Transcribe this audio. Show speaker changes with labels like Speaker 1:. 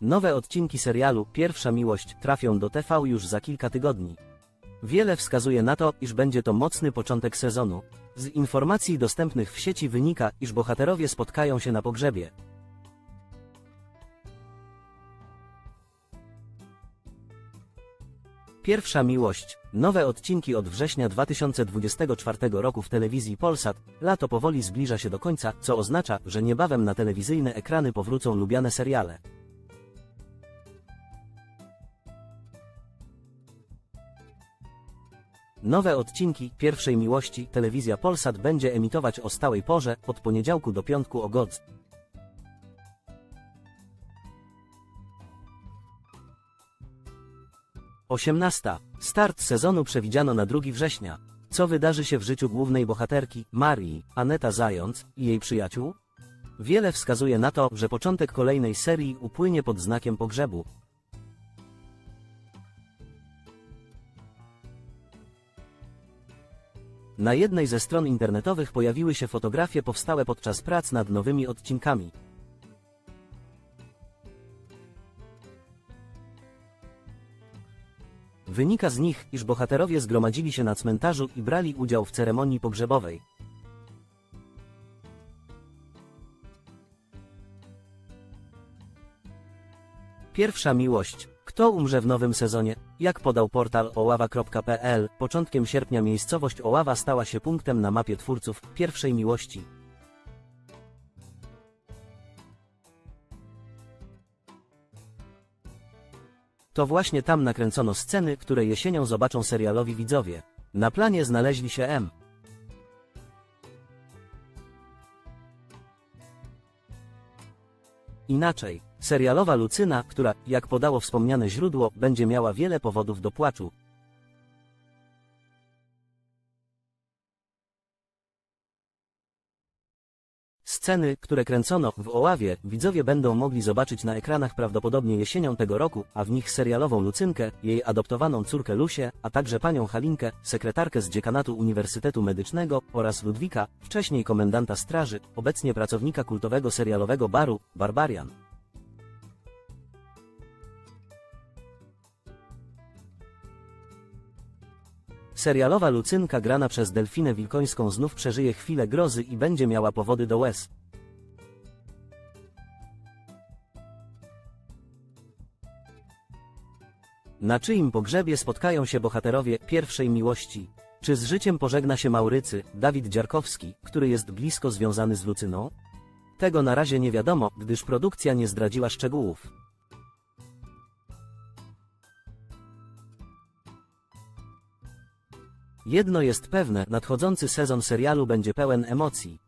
Speaker 1: Nowe odcinki serialu Pierwsza Miłość trafią do TV już za kilka tygodni. Wiele wskazuje na to, iż będzie to mocny początek sezonu. Z informacji dostępnych w sieci wynika, iż bohaterowie spotkają się na pogrzebie. Pierwsza miłość. Nowe odcinki od września 2024 roku w telewizji Polsat. Lato powoli zbliża się do końca, co oznacza, że niebawem na telewizyjne ekrany powrócą lubiane seriale. Nowe odcinki Pierwszej Miłości telewizja Polsat będzie emitować o stałej porze od poniedziałku do piątku o godz. 18. Start sezonu przewidziano na 2 września. Co wydarzy się w życiu głównej bohaterki, Marii, Aneta Zając i jej przyjaciół? Wiele wskazuje na to, że początek kolejnej serii upłynie pod znakiem pogrzebu. Na jednej ze stron internetowych pojawiły się fotografie powstałe podczas prac nad nowymi odcinkami. Wynika z nich, iż bohaterowie zgromadzili się na cmentarzu i brali udział w ceremonii pogrzebowej. Pierwsza miłość. Kto umrze w nowym sezonie? Jak podał portal oława.pl, początkiem sierpnia miejscowość Oława stała się punktem na mapie twórców pierwszej miłości. To właśnie tam nakręcono sceny, które jesienią zobaczą serialowi widzowie. Na planie znaleźli się M. Inaczej, serialowa Lucyna, która, jak podało wspomniane źródło, będzie miała wiele powodów do płaczu. Sceny, które kręcono w Oławie, widzowie będą mogli zobaczyć na ekranach prawdopodobnie jesienią tego roku, a w nich serialową Lucynkę, jej adoptowaną córkę Lusię, a także panią Halinkę, sekretarkę z dziekanatu Uniwersytetu Medycznego oraz Ludwika, wcześniej komendanta straży, obecnie pracownika kultowego serialowego baru, Barbarian. Serialowa Lucynka grana przez Delfinę Wilkońską znów przeżyje chwilę grozy i będzie miała powody do łez. Na czyim pogrzebie spotkają się bohaterowie pierwszej miłości? Czy z życiem pożegna się Maurycy, Dawid Dziarkowski, który jest blisko związany z Lucyną? Tego na razie nie wiadomo, gdyż produkcja nie zdradziła szczegółów. Jedno jest pewne, nadchodzący sezon serialu będzie pełen emocji.